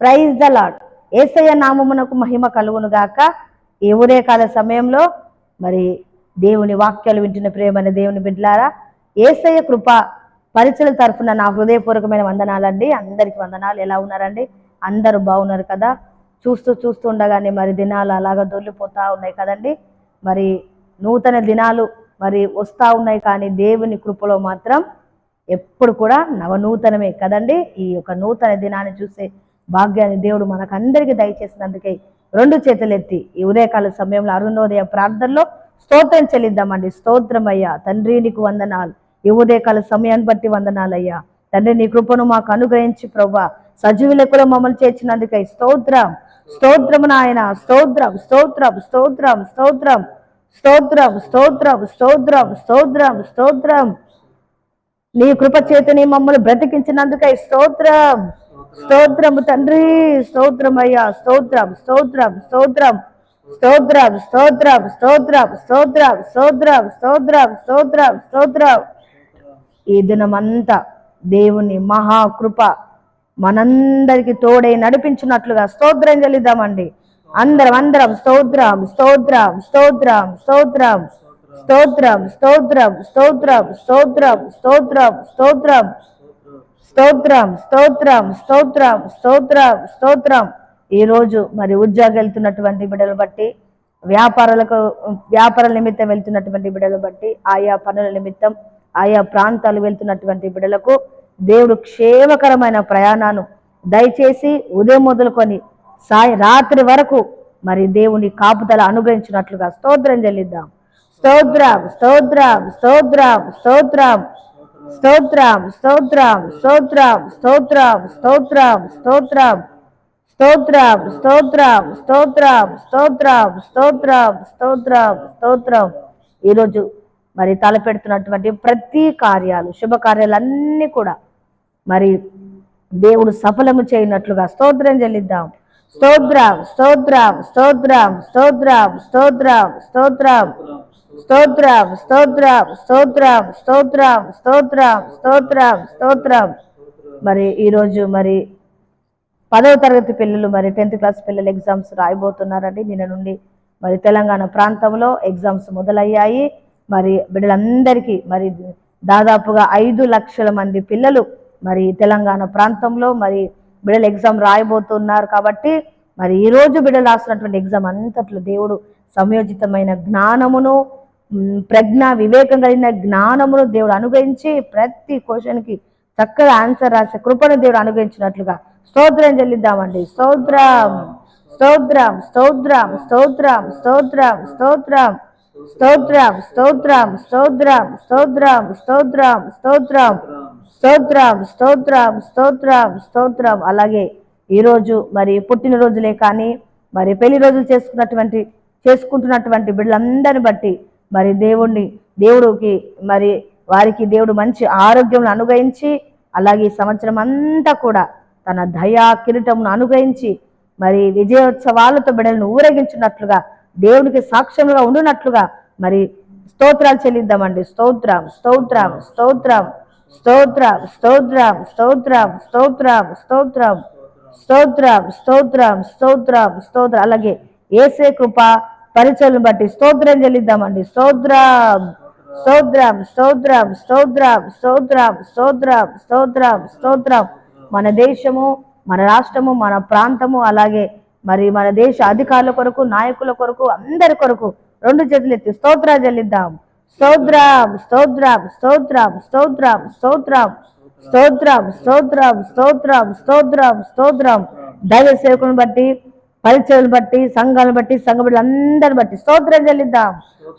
Praise the lord ఏసయ్య నామమునకు మహిమ కలుగును గాక. ఈ ఉదయకాల సమయంలో మరి దేవుని వాక్యాలు వింటున్న ప్రేమైన దేవుని బిడ్డలారా ఏసయ్య కృప పరిచయం తరఫున నా హృదయపూర్వకమైన వందనాలండి. అందరికి వందనాలు. ఎలా ఉన్నారండి? అందరూ బాగున్నారు కదా? చూస్తూ చూస్తూ ఉండగానే మరి దినాలు అలాగా దొల్లిపోతూ ఉన్నాయి కదండి. మరి నూతన దినాలు మరి వస్తూ ఉన్నాయి కానీ దేవుని కృపలో మాత్రం ఎప్పుడు కూడా నవనూతనమే కదండి. ఈ యొక్క నూతన దినాన్ని చూసే భాగ్యాన్ని దేవుడు మనకందరికీ దయచేసినందుకే రెండు చేతులు ఎత్తి ఈ ఉదయకాల సమయంలో అరుణోదయ ప్రార్థనలో స్తోత్రం చెల్లిద్దామండి. స్తోత్రం అయ్యా తండ్రి నీకు వందనాలు. ఈ ఉదయకాల సమయాన్ని బట్టి వందనాలయ్యా. తండ్రి నీ కృపను మాకు అనుగ్రహించి ప్రభా సజీవులకు మమ్మల్ని చేర్చినందుకై స్తోత్రం. స్తోత్రము నాయన. స్తోత్రం స్తోత్రం స్తోత్రం స్తోత్రం. స్తోత్రం స్తోత్రం స్తోత్రం స్తోత్రం స్తోత్రం. నీ కృప చేతని మమ్మల్ని బ్రతికించినందుకై స్తోత్రం. స్తోత్రము తండ్రి స్తోత్రం అయ్యా స్తోత్రం స్తోత్రం స్తోత్రం స్తోత్రం స్తోత్రం స్తోత్రం స్తోత్రం స్తోత్రం స్తోత్రం స్తోత్రం స్తోత్రం ఈ దినమంతా దేవుని మహాకృప మనందరికి తోడై నడిపించినట్లుగా స్తోత్రం చెల్లిద్దామండి అందరం అందరం స్తోత్రం స్తోత్రం స్తోత్రం స్తోత్రం స్తోత్రం స్తోత్రం స్తోత్రం స్తోత్రం స్తోత్రం స్తోత్రం స్తోత్రం స్తోత్రం స్తోత్రం స్తోత్రం స్తోత్రం ఈ రోజు మరి ఉద్యోగం వెళ్తున్నటువంటి బిడ్డలు బట్టి వ్యాపారాలకు వ్యాపారాల నిమిత్తం వెళ్తున్నటువంటి బిడ్డలు బట్టి ఆయా పనుల నిమిత్తం ఆయా ప్రాంతాలు వెళ్తున్నటువంటి బిడ్డలకు దేవుడు క్షేమకరమైన ప్రయాణాన్ని దయచేసి ఉదయం మొదలుకొని సాయి రాత్రి వరకు మరి దేవుని కాపుదల అనుగ్రహించినట్లుగా స్తోత్రం చెల్లిద్దాం. స్తోత్రం స్తోత్రం స్తోత్రం స్తోత్రం. స్తోత్రం స్తోత్రం స్తోత్రం స్తోత్రం స్తోత్రం స్తోత్రం స్తోత్రం స్తోత్రం స్తోత్రం స్తోత్రం స్తోత్రం స్తోత్రం స్తోత్రం ఈరోజు మరి తలపెడుతున్నటువంటి ప్రతి కార్యాలు శుభకార్యాలన్నీ కూడా మరి దేవుడు సఫలము చేయనట్లుగా స్తోత్రం చెల్లిద్దాం స్తోత్రం స్తోత్రం స్తోత్రం స్తోత్రం స్తోత్రం స్తోత్రం స్తోత్రం స్తోత్రం స్తోత్రం స్తోత్రం స్తోత్రం స్తోత్రం స్తోత్రం మరి ఈరోజు మరి పదవ తరగతి పిల్లలు మరి టెన్త్ క్లాస్ పిల్లలు ఎగ్జామ్స్ రాయబోతున్నారండి. నిన్న నుండి మరి తెలంగాణ ప్రాంతంలో ఎగ్జామ్స్ మొదలయ్యాయి. మరి బిడ్డలందరికీ మరి దాదాపుగా ఐదు లక్షల మంది పిల్లలు మరి తెలంగాణ ప్రాంతంలో మరి బిడ్డలు ఎగ్జామ్ రాయబోతున్నారు కాబట్టి మరి ఈరోజు బిడ్డలు రాసినటువంటి ఎగ్జామ్ అంతట్లో దేవుడు సంయోజితమైన జ్ఞానమును ప్రజ్ఞ వివేకం కలిగిన జ్ఞానమును దేవుడు అనుగ్రహించి ప్రతి క్వశ్చన్కి చక్కగా ఆన్సర్ రాసే కృపను దేవుడు అనుగ్రహించినట్లుగా స్తోత్రం చెల్లిద్దామండి స్తోత్రం స్తోత్రం స్తోత్రం స్తోత్రం స్తోత్రం స్తోత్రం స్తోత్రం స్తోత్రం స్తోత్రం స్తోత్రం స్తోత్రం స్తోత్రం స్తోత్రం స్తోత్రం స్తోత్రం స్తోత్రం అలాగే ఈరోజు మరి పుట్టినరోజులే కానీ మరి పెళ్ళి రోజులు చేసుకున్నటువంటి చేసుకుంటున్నటువంటి బిడ్డలందరిని బట్టి మరి దేవుణ్ణి దేవుడికి మరి వారికి దేవుడు మంచి ఆరోగ్యం అనుగ్రహించి అలాగే ఈ సంవత్సరం అంతా కూడా తన దయా కిరీటమును అనుగ్రహించి మరి విజయోత్సవాలతో బిడ్డలను ఊరేగించినట్లుగా దేవునికి సాక్ష్యముగా ఉండునట్లుగా మరి స్తోత్రాలు చెల్లిద్దామండి స్తోత్రం స్తోత్రం స్తోత్రం స్తోత్రం స్తోత్రం స్తోత్రం స్తోత్రం స్తోత్రం స్తోత్రం స్తోత్రం స్తోత్రం స్తోత్రం అలాగే ఏసే కృప పరిచయం బట్టి స్తోత్రం చెల్లిద్దామండి స్తోత్రం స్తోత్రం స్తోత్రం స్తోత్రం స్తోత్రం స్తోత్రం స్తోత్రం స్తోత్రం మన దేశము మన రాష్ట్రము మన ప్రాంతము అలాగే మరి మన దేశ అధికారుల కొరకు నాయకుల కొరకు అందరి కొరకు రెండు చేతులు ఎత్తి స్తోత్రాలు చెల్లిద్దాం స్తోత్రం స్తోత్రం స్తోత్రం స్తోత్రం స్తోత్రం స్తోత్రం స్తోత్రం స్తోత్రం స్తోత్రం స్తోత్రం దైవ సేవకులను బట్టి పరిచయం బట్టి సంఘాలను బట్టి సంఘ బిడ్డలందరిని బట్టి. స్తోత్రం చెల్లిద్దాం.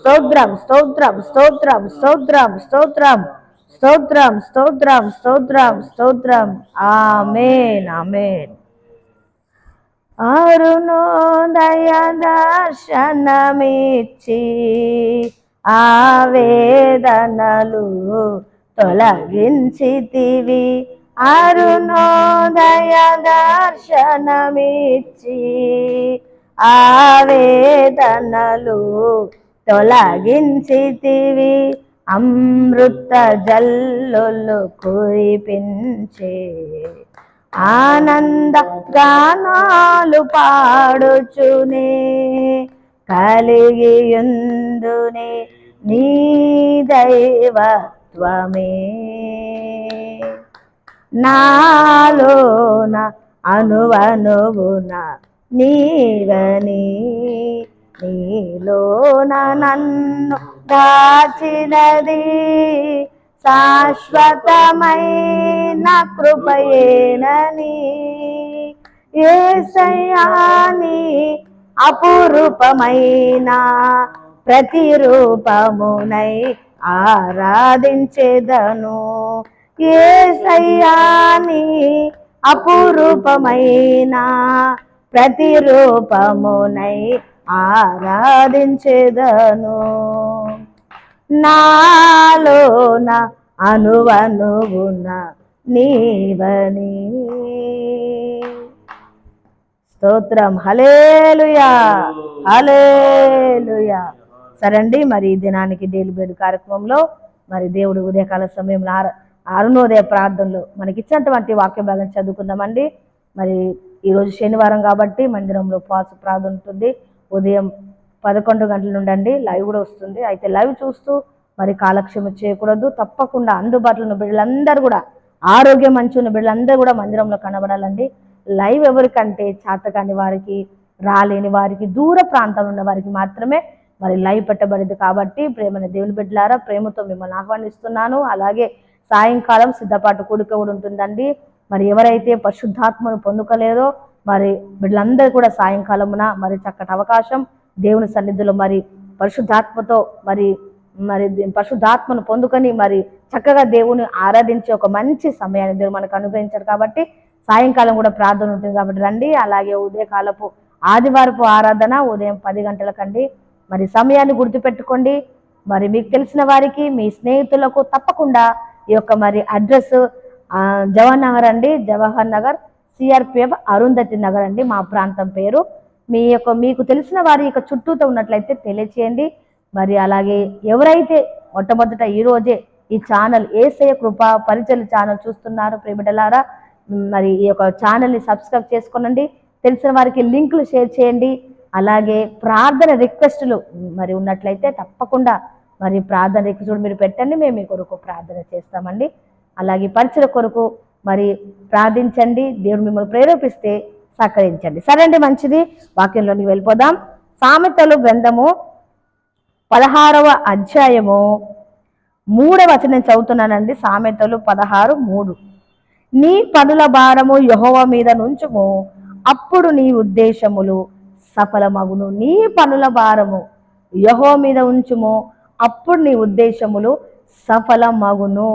స్తోత్రం స్తోత్రం స్తోత్రం స్తోత్రం స్తోత్రం స్తోత్రం స్తోత్రం స్తోత్రం స్తోత్రం. Amen amen. అరుణోదయ దర్శనమిచ్చి ఆవేదనలు తొలగించితివి. అరుణోదయ దర్శనమిచ్చి ఆవేదనలు తొలగించితివి అమృత జల్లులు కురిపించే ఆనంద గానాలు పాడుచునే కలిగియుందునే నీ దైవత్వమే. నాలోన అనువనువున నీవని నీలోన నన్ను దాచినది శాశ్వతమైన కృపయేనని. ఏసయాని అపురూపమైన ప్రతిరూపమునై ఆరాధించేదను. ఏసయ్యాని అపురూపమైన ప్రతిరూపమునై ఆరాధించేదను. నాలోన అనువనువున నీవని. స్తోత్రం. హలేలుయా హలేలుయా సరే అండి మరి ఈ దినానికి డైలీ కార్యక్రమంలో మరి దేవుడు ఉదయకాల సమయంలో ఆరా అరుణోదయ ప్రార్థనలో. మనకి ఇచ్చినటువంటి వాక్య భాగం చదువుకుందామండి. మరి ఈరోజు శనివారం కాబట్టి మందిరంలో ఉపవాస ప్రార్థన ఉంటుంది. ఉదయం పదకొండు గంటల నుండి అండి లైవ్ కూడా వస్తుంది. అయితే లైవ్ చూస్తూ మరి కాలక్షేమం చేయకూడదు. తప్పకుండా అందుబాటులో ఉన్న బిడ్డలందరూ కూడా ఆరోగ్యం మంచి ఉన్న బిడ్డలందరూ కూడా మందిరంలో కనబడాలండి. లైవ్ ఎవరికంటే చేతకాని వారికి రాలేని వారికి దూర ప్రాంతంలో ఉన్న వారికి మాత్రమే మరి లైవ్ పెట్టబడింది కాబట్టి ప్రేమని దేవుని బిడ్డలారా ప్రేమతో మిమ్మల్ని ఆహ్వానిస్తున్నాను. అలాగే సాయంకాలం సిద్ధపాటు కూడిక కూడా ఉంటుందండి. మరి ఎవరైతే పరిశుద్ధాత్మను పొందుకోలేదో మరి వీళ్ళందరూ కూడా సాయంకాలమున మరి చక్కటి అవకాశం దేవుని సన్నిధిలో మరి పరిశుద్ధాత్మతో మరి మరి పరిశుద్ధాత్మను పొందుకొని మరి చక్కగా దేవుని ఆరాధించే ఒక మంచి సమయాన్ని దేవుడు మనకు అనుగ్రహించారు కాబట్టి సాయంకాలం కూడా ప్రార్థన ఉంటుంది కాబట్టి రండి. అలాగే ఉదయకాలపు ఆదివారపు ఆరాధన ఉదయం పది గంటలకండి. మరి సమయాన్ని గుర్తుపెట్టుకోండి. మరి మీకు తెలిసిన వారికి మీ స్నేహితులకు తప్పకుండా ఈ యొక్క మరి అడ్రస్ జవహర్ నగర్ అండి. జవహర్ నగర్ సిఆర్పిఎఫ్ అరుంధతి నగర్ అండి మా ప్రాంతం పేరు. మీ యొక్క మీకు తెలిసిన వారి యొక్క చుట్టూతో ఉన్నట్లయితే తెలియచేయండి. మరి అలాగే ఎవరైతే మొట్టమొదట ఈరోజే ఈ ఛానల్ ఏసయ కృప పరిచయ ఛానల్ చూస్తున్నారు ప్రేమిటలారా మరి ఈ యొక్క ఛానల్ని సబ్స్క్రైబ్ చేసుకోనండి. తెలిసిన వారికి లింకులు షేర్ చేయండి. అలాగే ప్రార్థన రిక్వెస్టులు మరి ఉన్నట్లయితే తప్పకుండా మరి ప్రార్థన రిక్వెస్ట్ మీరు పెట్టండి మేము మీ కొరకు ప్రార్థన చేస్తామండి. అలాగే పరిచయ కొరకు మరి ప్రార్థించండి దేవుడు మిమ్మల్ని ప్రేరేపిస్తే సహకరించండి. సరే అండి మంచిది. వాక్యంలోనికి వెళ్ళిపోదాం. సామెతలు గ్రంథము పదహారవ అధ్యాయము మూడవ వచనం చదువుతున్నానండి. సామెతలు పదహారు మూడు. నీ పనుల భారము యహోవ మీద నుంచుము. అప్పుడు నీ ఉద్దేశములు సఫలమగును. నీ పనుల భారము యహో మీద ఉంచుము. అప్పుడు నీ ఉద్దేశములు సఫలమగును.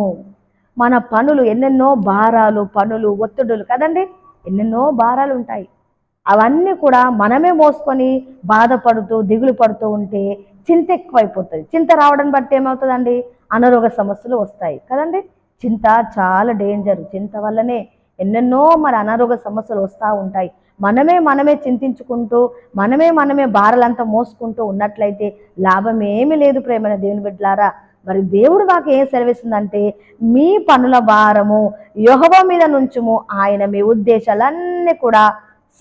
మన పనులు ఎన్నెన్నో భారాలు పనులు ఒత్తిడులు కదండి? ఎన్నెన్నో భారాలు ఉంటాయి అవన్నీ కూడా మనమే మోసుకొని బాధపడుతూ దిగులు పడుతూ ఉంటే చింత ఎక్కువైపోతుంది. చింత రావడం బట్టి ఏమవుతుందండి? అనారోగ్య సమస్యలు వస్తాయి కదండి? చింత చాలా డేంజర్ చింత వల్లనే ఎన్నెన్నో మన అనారోగ్య సమస్యలు వస్తూ ఉంటాయి. మనమే మనమే చింతించుకుంటూ మనమే మనమే భారాలంతా మోసుకుంటూ ఉన్నట్లయితే లాభం ఏమీ లేదు ప్రేమైన దేవుని బిడ్డలారా. మరి దేవుడు మాకు ఏం సెలవిస్తుందంటే మీ పనుల భారము యోహవ మీద నుంచుము. ఆయన మీ ఉద్దేశాలన్నీ కూడా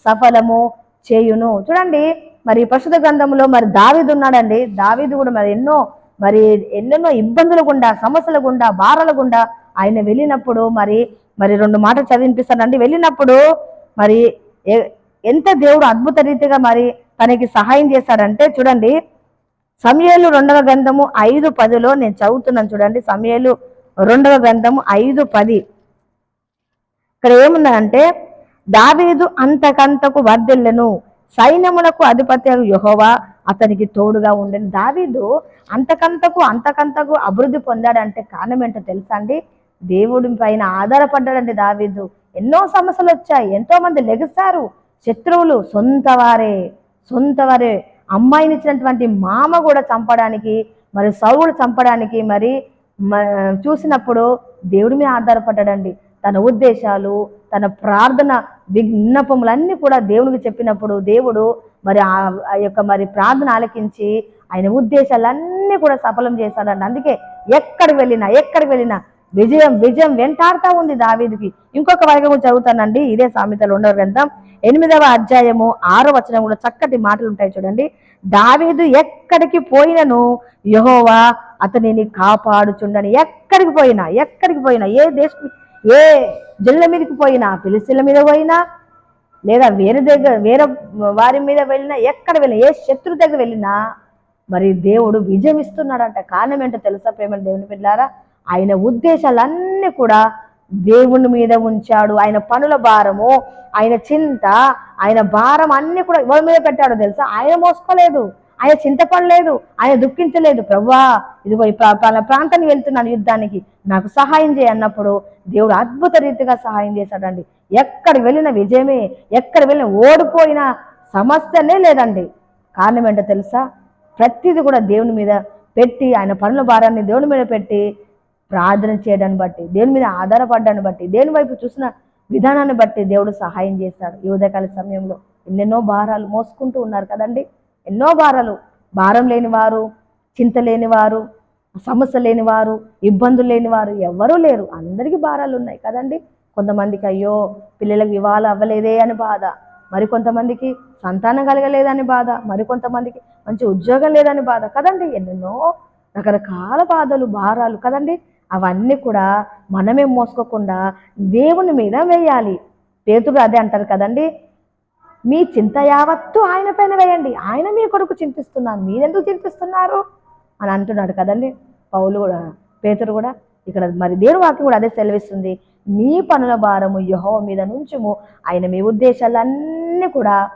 సఫలము చేయును. చూడండి మరి పరిశుద్ధ గ్రంథంలో మరి దావీదు ఉన్నాడండి. దావీదు కూడా మరి ఎన్నో మరి ఎన్నెన్నో ఇబ్బందుల గుండా సమస్యల గుండా భారాల గుండా ఆయన వెళ్ళినప్పుడు మరి మరి రెండు మాటలు చదివినిపిస్తానండి వెళ్ళినప్పుడు మరి ఎంత దేవుడు అద్భుత రీతిగా మరి తనకి సహాయం చేశాడంటే చూడండి సమయలు రెండవ గ్రంథము ఐదు పదిలో నేను చదువుతున్నాను చూడండి సమయలు రెండవ గ్రంథము ఐదు పది. ఇక్కడ ఏముందంటే దావీదు అంతకంతకు వర్ధిల్లను సైన్యములకు అధిపతి యహోవా అతనికి తోడుగా ఉండెను. దావీదు అంతకంతకు అంతకంతకు అభివృద్ధి పొందాడంటే కారణం ఏంటో తెలుసా అండి? దేవుడి పైన ఆధారపడ్డాడండి దావీదు. ఎన్నో సమస్యలు వచ్చాయి. ఎంతో మంది లెగిస్తారు. శత్రువులు సొంత వారే సొంత వారే అమ్మాయిని ఇచ్చినటువంటి మామ కూడా చంపడానికి మరి సౌరుడు చంపడానికి మరి మ- చూసినప్పుడు దేవుడి మీద ఆధారపడ్డాడండి. తన ఉద్దేశాలు తన ప్రార్థన విజ్ఞపములన్నీ కూడా దేవునికి చెప్పినప్పుడు దేవుడు మరి ఆ ఆ యొక్క మరి ప్రార్థన ఆలకించి ఆయన ఉద్దేశాలన్నీ కూడా సఫలం చేశాడండి. అందుకే ఎక్కడికి వెళ్ళినా ఎక్కడికి వెళ్ళినా విజయం విజయం వెంటాడుతా ఉంది దావీదుకి. ఇంకొక వర్గం చదువుతానండి. ఇదే సామెతలు ఉండవు గ్రంథం. ఎనిమిదవ అధ్యాయము ఆరో వచనం కూడా చక్కటి మాటలు ఉంటాయి చూడండి. దావీదు ఎక్కడికి పోయినను? యహోవా అతనిని కాపాడుచుండని. ఎక్కడికి పోయినా ఎక్కడికి పోయినా? ఏ దేశం ఏ జిల్ల మీదకి పోయినా? పిలిసిల మీద పోయినా? లేదా వేరే దగ్గర వేరే వారి మీద వెళ్ళినా? ఎక్కడ వెళ్ళినా? ఏ శత్రు దగ్గర వెళ్ళినా? మరి దేవుడు విజయం ఇస్తున్నాడంట. కారణం ఏంటో తెలుసా ప్రేమ దేవుని పిల్లారా ఆయన ఉద్దేశాలన్నీ కూడా దేవుని మీద ఉంచాడు. ఆయన పనుల భారము ఆయన చింత ఆయన భారం అన్ని కూడా ఎవరి మీద పెట్టాడో తెలుసా? ఆయన మోసుకోలేదు. ఆయన చింతపడలేదు ఆయన దుఃఖించలేదు. ప్రవ్వా ఇదిగో ఈ ప్రాంతానికి వెళ్తున్నాను యుద్ధానికి. నాకు సహాయం చేయన్నప్పుడు దేవుడు అద్భుత రీతిగా సహాయం చేశాడండి. ఎక్కడ వెళ్ళిన విజయమే ఎక్కడ వెళ్ళిన ఓడిపోయిన సమస్యనే లేదండి. కారణం ఏంటో తెలుసా? ప్రతిదీ కూడా దేవుని మీద పెట్టి ఆయన పనుల భారాన్ని దేవుని మీద పెట్టి ప్రార్థన చేయడాన్ని బట్టి దేని మీద ఆధారపడ్డాన్ని బట్టి దేని వైపు చూసిన విధానాన్ని బట్టి దేవుడు సహాయం చేస్తాడు. ఈ ఉదయకాల సమయంలో ఎన్నెన్నో భారాలు మోసుకుంటూ ఉన్నారు కదండి. ఎన్నో భారాలు. భారం లేని వారు చింత లేని వారు సమస్య లేని వారు ఇబ్బందులు లేని వారు ఎవరూ లేరు. అందరికీ భారాలు ఉన్నాయి కదండి. కొంతమందికి అయ్యో పిల్లలకు వివాహాలు అవ్వలేదే అని బాధ. మరి కొంతమందికి సంతానం కలగలేదని బాధ. మరి కొంతమందికి మంచి ఉద్యోగం లేదని బాధ. కదండి ఎన్నెన్నో రకరకాల బాధలు భారాలు కదండి. అవన్నీ కూడా మనమే మోసుకోకుండా దేవుని మీద వేయాలి. పేతుడు అదే అంటారు కదండి? మీ చింత యావత్తు ఆయన పైన వేయండి. ఆయన మీ కొరకు చింతిస్తున్నారు. మీరెందుకు చింతిస్తున్నారు? అని అంటున్నాడు కదండి పౌలు కూడా పేతురు కూడా. ఇక్కడ మరి దేవుని వాక్యం కూడా అదే సెలవిస్తుంది. మీ పనుల భారము యహో మీద నుంచుము. ఆయన మీ ఉద్దేశాలన్నీ కూడా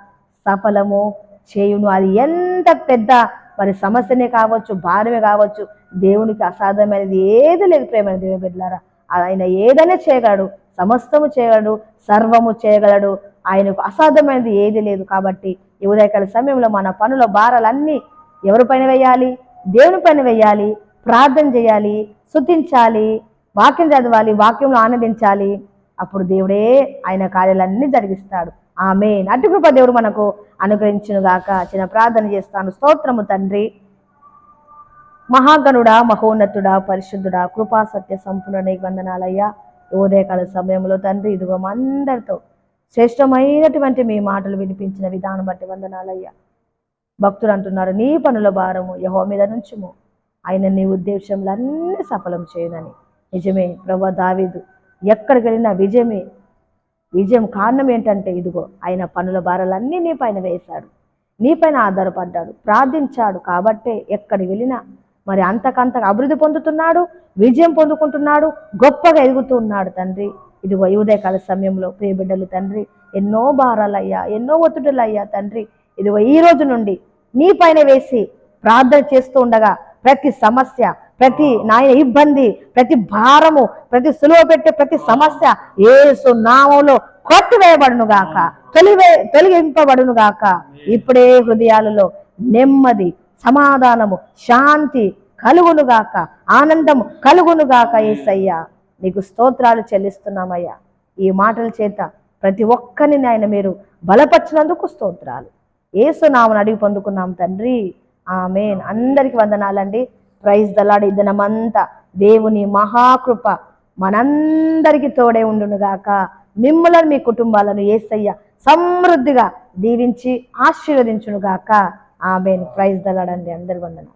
సఫలము చేయును. అది ఎంత పెద్ద మరి సమస్యనే కావచ్చు భారమే కావచ్చు దేవునికి అసాధ్యమైనది ఏది లేదు ప్రేమ దేవుని బిడ్డలారా. ఆయన ఏదైనా చేయగలడు సమస్తము చేయగలడు సర్వము చేయగలడు. ఆయనకు అసాధ్యమైనది ఏది లేదు కాబట్టి ఉదయకాల సమయంలో మన పనుల భారాలన్నీ ఎవరిపైన వేయాలి? దేవుని పైన వేయాలి. ప్రార్థన చేయాలి శుతించాలి వాక్యం చదవాలి వాక్యంలో ఆనందించాలి. అప్పుడు దేవుడే ఆయన కార్యాలన్నీ జరిగిస్తాడు. ఆమె అటు కృప దేవుడు మనకు అనుగ్రహించునుగాక. చిన్న ప్రార్థన చేస్తాను. స్తోత్రము తండ్రి. మహాగణుడా మహోన్నతుడా పరిశుద్ధుడా కృపా సత్య సంపూర్ణ వందనాలయ్యా. ఉదయకాల సమయంలో తండ్రి ఇదిగో అందరితో శ్రేష్టమైనటువంటి మీ మాటలు వినిపించిన విధానం బట్టి వందనాలయ్యా. భక్తులు అంటున్నారు నీ పనుల భారము యహో మీద నుంచుము. ఆయన నీ ఉద్దేశంలన్నీ సఫలం చేయనని. నిజమే ప్రభా దావీదు. ఎక్కడికి వెళ్ళినా విజయమే. విజయం కారణం ఏంటంటే ఇదిగో ఆయన పనుల భారాలన్నీ నీ పైన వేశాడు. నీ పైన ఆధారపడ్డాడు. ప్రార్థించాడు. కాబట్టే ఎక్కడికి వెళ్ళినా మరి అంతకంతగా అభివృద్ధి పొందుతున్నాడు విజయం పొందుకుంటున్నాడు గొప్పగా ఎదుగుతున్నాడు తండ్రి. ఇది ఈ ఉదయకాల సమయంలో ప్రియ బిడ్డలు తండ్రి ఎన్నో భారాలయ్యా ఎన్నో ఒత్తిడులయ్యా తండ్రి. ఇదిగో ఈ రోజు నుండి నీ పైన వేసి ప్రార్థన చేస్తూ ఉండగా ప్రతి సమస్య ప్రతి నాయన ఇబ్బంది ప్రతి భారము ప్రతి సులువ పెట్టే ప్రతి సమస్య ఏసు నామంలో కొట్టివేయబడును గాక తొలివే తొలగింపబడును గాక ఇప్పుడే హృదయాలలో నెమ్మది సమాధానము శాంతి కలుగును గాక ఆనందము కలుగును గాక ఏసయ్యా. నీకు స్తోత్రాలు చెల్లిస్తున్నామయ్యా. ఈ మాటల చేత ప్రతి ఒక్కరిని ఆయన మీరు బలపరిచినందుకు స్తోత్రాలు. ఏసునామని అడిగి పొందుకున్నాం తండ్రి. ఆమెన్. అందరికి వందనాలండి. ప్రైజ్ దలాడి దినమంతా దేవుని మహాకృప మనందరికీ తోడే ఉండునుగాక. మిమ్మలను మీ కుటుంబాలను ఏసయ్య సమృద్ధిగా దీవించి ఆశీర్వదించునుగాక. ఆమెను. ప్రైజ్ దలాడండి అందరి వందనాలు.